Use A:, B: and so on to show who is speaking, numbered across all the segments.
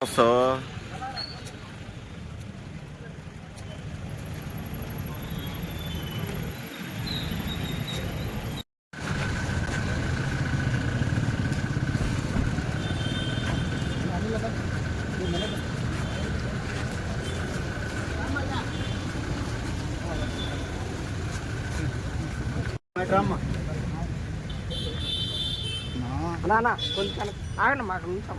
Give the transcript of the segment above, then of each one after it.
A: So
B: నాన్న కొంచెం ఆగండి మాకు నిమిషం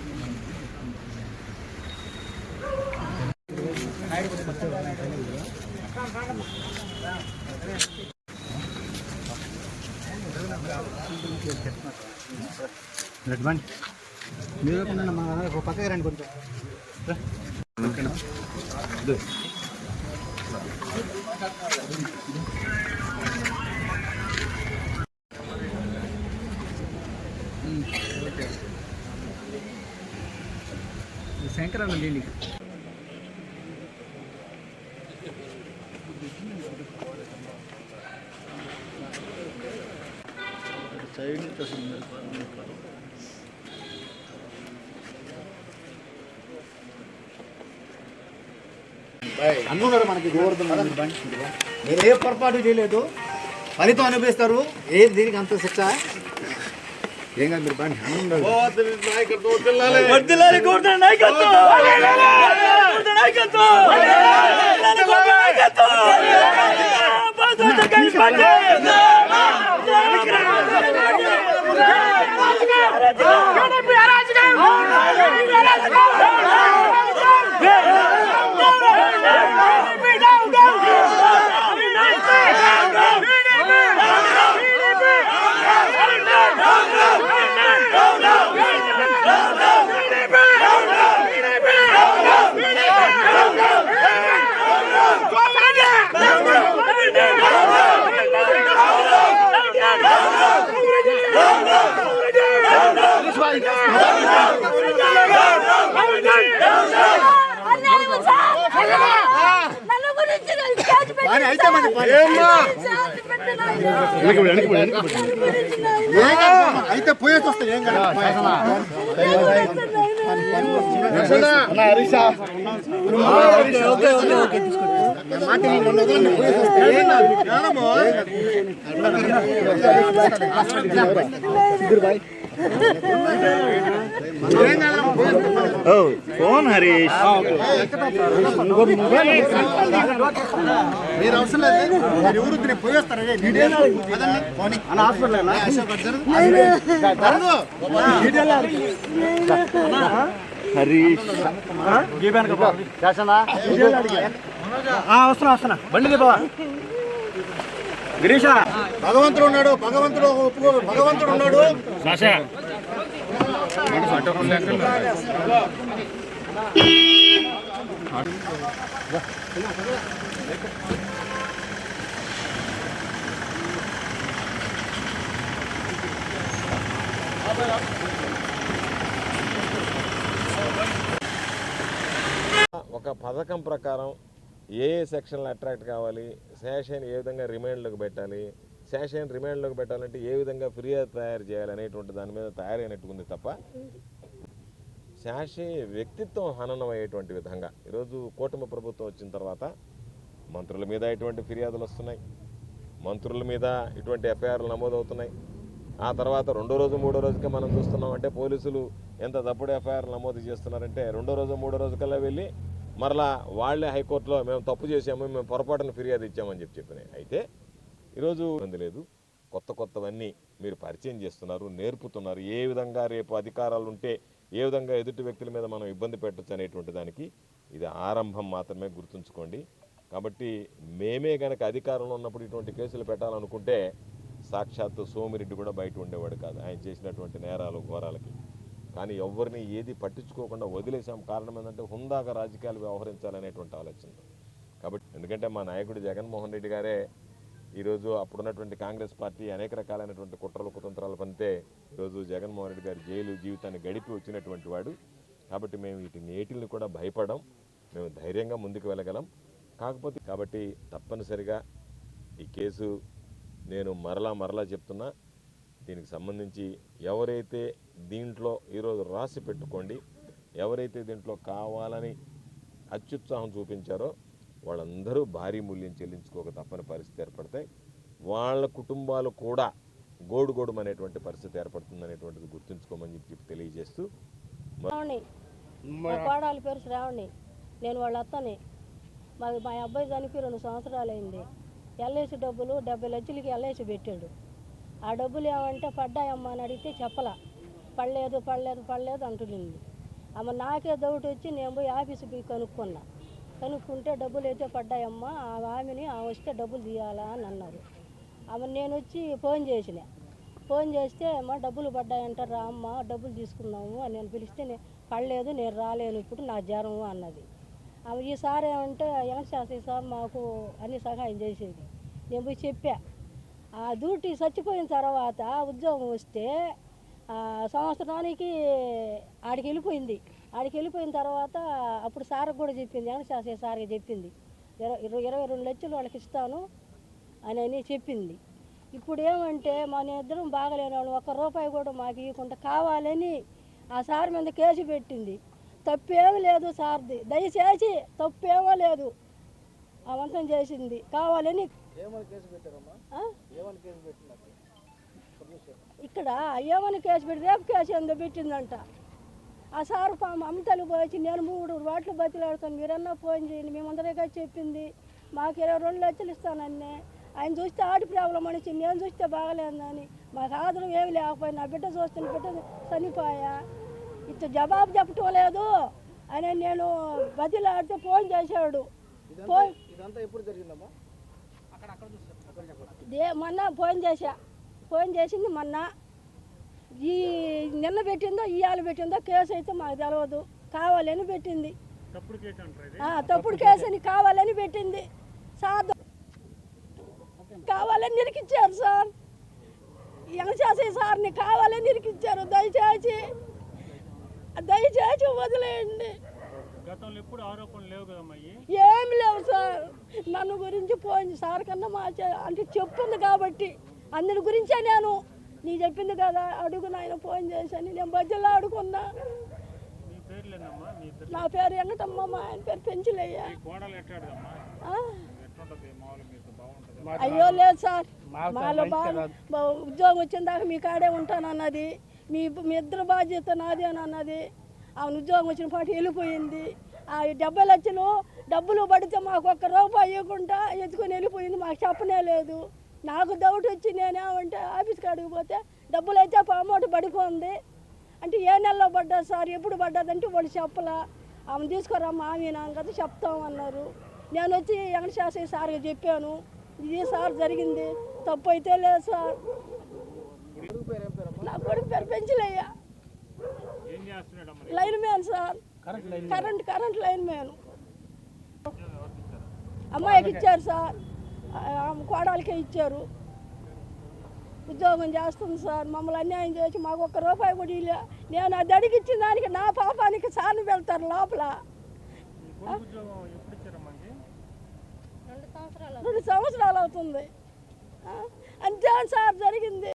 C: మీరు మా పక్కకి రండి కొంచెం శంకరన్న అన్నున్నారు మనకి గోవర్ధన్ మీరు ఏ పొరపాటు చేయలేదు. ఫలితం అనుభవిస్తారు. ఏది దీనికి అంత శిక్ష? ఏం కాదు మీరు బండి
B: నాయకత్వం గోవర్ధన నాయకత్వం గోవర్ధన నాయకత్వం భారత కమిషన్ పార్టీ
D: నన్ను గురించి నేను కేసు పెట్టిన
C: పని అయితే పోయేసి వస్తాయి ఏం కాదు నేను రెండు వదలండి, పోయేసి
A: ఫోన్ హరీష్
C: మీరు అవసరం లేదు ఎవరు పోయేస్తారు. జరుగు.
A: హరీష్
B: వస్తున్నా వస్తున్నా. బండి దిపవా గిరీష.
C: భగవంతుడు ఉన్నాడు భగవంతుడు ఒప్పుకో భగవంతుడు ఉన్నాడు.
E: ఒక పథకం ప్రకారం ఏ ఏ సెక్షన్లు అట్రాక్ట్ కావాలి? శాషన్ ఏ విధంగా రిమైండ్లోకి పెట్టాలి? శాషన్ రిమైండ్లోకి పెట్టాలంటే ఏ విధంగా ఫిర్యాదు తయారు చేయాలి అనేటువంటి దాని మీద తయారైనట్టుకుంది తప్ప శాషే వ్యక్తిత్వం హననం అయ్యేటువంటి విధంగా. ఈరోజు కూటమి ప్రభుత్వం వచ్చిన తర్వాత మంత్రుల మీద ఇటువంటి ఫిర్యాదులు వస్తున్నాయి. మంత్రుల మీద ఇటువంటి ఎఫ్ఐఆర్లు నమోదవుతున్నాయి. ఆ తర్వాత రెండో రోజు మూడో రోజుకే మనం చూస్తున్నాం అంటే పోలీసులు ఎంత తప్పుడు ఎఫ్ఐఆర్ నమోదు చేస్తున్నారంటే రెండో రోజు మూడో రోజుకల్లా వెళ్ళి మరలా వాళ్ళే హైకోర్టులో మేము తప్పు చేసాము మేము పొరపాటున ఫిర్యాదు ఇచ్చామని చెప్పి చెప్పినాయి. అయితే ఈరోజు ఇబ్బంది లేదు. కొత్త కొత్తవన్నీ మీరు పరిచయం చేస్తున్నారు నేర్పుతున్నారు. ఏ విధంగా రేపు అధికారాలు ఉంటే ఏ విధంగా ఎదుటి వ్యక్తుల మీద మనం ఇబ్బంది పెట్టచ్చు అనేటువంటి దానికి ఇది ఆరంభం మాత్రమే గుర్తుంచుకోండి. కాబట్టి మేమే కనుక అధికారంలో ఉన్నప్పుడు ఇటువంటి కేసులు పెట్టాలనుకుంటే సాక్షాత్తు సోమిరెడ్డి కూడా బయట ఉండేవాడు కాదు. ఆయన చేసినటువంటి నేరాలు ఘోరాలకి. కానీ ఎవరిని ఏది పట్టించుకోకుండా వదిలేసాం. కారణం ఏంటంటే హుందాగా రాజకీయాలు వ్యవహరించాలనేటువంటి ఆలోచన. కాబట్టి ఎందుకంటే మా నాయకుడు జగన్మోహన్ రెడ్డి గారే ఈరోజు అప్పుడున్నటువంటి కాంగ్రెస్ పార్టీ అనేక రకాలైనటువంటి కుట్రలు కుతంత్రాలు పంతే ఈరోజు జగన్మోహన్ రెడ్డి గారి జైలు జీవితాన్ని గడిపి వచ్చినటువంటి వాడు. కాబట్టి మేము వీటి నేటిల్ని కూడా భయపడం మేము ధైర్యంగా ముందుకు వెళ్ళగలం. కాకపోతే కాబట్టి తప్పనిసరిగా ఈ కేసు నేను మరలా మరలా చెప్తున్నా. దీనికి సంబంధించి ఎవరైతే దీంట్లో ఈరోజు రాసి పెట్టుకోండి ఎవరైతే దీంట్లో కావాలని అత్యుత్సాహం చూపించారో వాళ్ళందరూ భారీ మూల్యం చెల్లించుకోక తప్పని పరిస్థితి ఏర్పడతాయి. వాళ్ళ కుటుంబాలు కూడా గోడు గోడు అనేటువంటి పరిస్థితి ఏర్పడుతుంది అనేటువంటిది గుర్తుంచుకోమని చెప్పి చెప్పి తెలియజేస్తూ
D: కోడాలి పేరు శ్రావణి నేను వాళ్ళ అత్తని. మా మా అబ్బాయి చనిపోయి రెండు సంవత్సరాలు అయింది ఎల్ఐసి డబ్బులు డెబ్బై లక్షలకి ఎల్ఐసి పెట్టాడు. ఆ డబ్బులు ఏమంటే పడ్డాయమ్మా అని అడిగితే చెప్పలా. పడలేదు పడలేదు పడలేదు అంటుంది అమ్మ నాకే డౌట్ వచ్చి నేను పోయి ఆఫీస్కి పోయి కనుక్కున్నా. కనుక్కుంటే డబ్బులు అయితే పడ్డాయమ్మా ఆ ఆమెని ఆ వస్తే డబ్బులు తీయాలా అని అన్నారు. ఆమె నేను వచ్చి ఫోన్ చేసిన. ఫోన్ చేస్తే అమ్మ డబ్బులు పడ్డాయంట రా అమ్మ డబ్బులు తీసుకున్నాము అని నేను పిలిస్తే నేను పడలేదు నేను రాలేను ఇప్పుడు నా జ్వరం అన్నది. ఆమె ఈసారి ఏమంటే శాస్త్రి సార్ మాకు అన్ని సహాయం చేసేది. నేను పోయి చెప్పా. ఆ డ్యూటీ చచ్చిపోయిన తర్వాత ఉద్యోగం వస్తే సంవత్సరానికి ఆడికి వెళ్ళిపోయింది. ఆడికి వెళ్ళిపోయిన తర్వాత అప్పుడు సార్కి కూడా చెప్పింది శాస్త్రి సార్కి చెప్పింది. ఇరవై ఇరవై ఇరవై రెండు లక్షలు వాళ్ళకి ఇస్తాను అని అని చెప్పింది. ఇప్పుడు ఏమంటే మన ఇద్దరం బాగలేని వాళ్ళు. ఒక్క రూపాయి కూడా మాకు ఇవ్వకుండా కావాలని ఆ సార్ మీద కేసు పెట్టింది. తప్పేమీ లేదు సార్ది. దయచేసి తప్పేమో లేదు. అవంతం చేసింది. కావాలని? ఇక్కడ ఏమని కేసు పెట్టి రేపు కేసు ఏందో పెట్టిందంట. ఆ సార్ పాపం అమ్మతలు పోయి నేను మూడు వాటిలు బతిలాడుతాను. మీరన్నా ఫోన్ చేయండి. మేమందరిగా చెప్పింది. మాకు ఇరవై రెండు లక్షలు ఇస్తానన్నే ఆయన చూస్తే ఆడి ప్రాబ్లం అనేసి నేను చూస్తే బాగలేదని మాకు ఆదరం ఏమి లేకపోయినా నా బిడ్డ చూస్తున్న బిడ్డ చనిపోయా. ఇట్లా జవాబు చెప్పటం లేదు. అని నేను బతిలాడితే ఫోన్ చేశాడు. దే మొన్న ఫోన్ చేశా. ఫోన్ చేసింది మొన్న. ఈ నిన్న పెట్టిందో ఇవాళ పెట్టిందో కేసు అయితే మాకు తెలియదు కావాలని పెట్టింది. ఆ, తప్పుడు కేసు అని కావాలని పెట్టింది. సార్ కావాలని నిరికిచ్చారు సార్. ఎంగశాసి సార్ని కావాలని నిరికిచ్చారు. దయచేసి దయచేసి వదిలేయండి.
F: గతంలో ఎప్పుడు ఆరోపణలు లేవు కదమ్మా
D: ఏం లేవు సార్. నన్ను గురించి ఫోన్ సార్ కన్నా మా చే- అంటే చెప్పింది కాబట్టి అందరి గురించే నేను. నీ చెప్పింది కదా అడుగు నాయన ఫోన్ చేశాను నేను బజ్జల్లో అడుగున్నా నా పేరు వెంకటమ్మ మా ఆయన పేరు పెంచులయ్య. అయ్యో లేదు సార్. మాలో బాగా ఉద్యోగం వచ్చిన దాకా మీ కాడే ఉంటానన్నది. మీ మీ ఇద్దరు బాధ్యత నాది అని అన్నది. ఆమె ఉద్యోగం వచ్చిన పాటు వెళ్ళిపోయింది. ఆ డెబ్బై లక్షలు డబ్బులు పడితే మాకు ఒక్క రూపాయి ఇవ్వకుండా ఎత్తుకొని వెళ్ళిపోయింది. మాకు చెప్పనే లేదు. నాకు డౌట్ వచ్చి నేనేమంటే ఆఫీస్కి అడిగిపోతే డబ్బులు అయితే అమౌంట్ పడిపోంది అంటే ఏ నెలలో పడ్డా? సార్ ఎప్పుడు పడ్డదంటే వాళ్ళు చెప్పలా. ఆమె తీసుకురమ్మా ఆమె కదా చెప్తామన్నారు. నేను వచ్చి వెంకటశాస్త్రి సార్కి చెప్పాను. ఇది సార్ జరిగింది. తప్పు అయితే లేదు సార్. నా కొడుకు పేరు Penchalayya. Line man sir. Current current line man. అమ్మాయికి ఇచ్చారు సార్. కోడలికే ఇచ్చారు. ఉద్యోగం చేస్తుంది సార్. మమ్మల్ని అన్యాయం చేసి మాకు ఒక్క రూపాయి కూడా ఇలే నేను అది అడిగి ఇచ్చిన దానికి నా పాపానికి సార్లు వెళ్తారు లోపల? రెండు సంవత్సరాలు అవుతుంది. అంతే సార్ జరిగింది.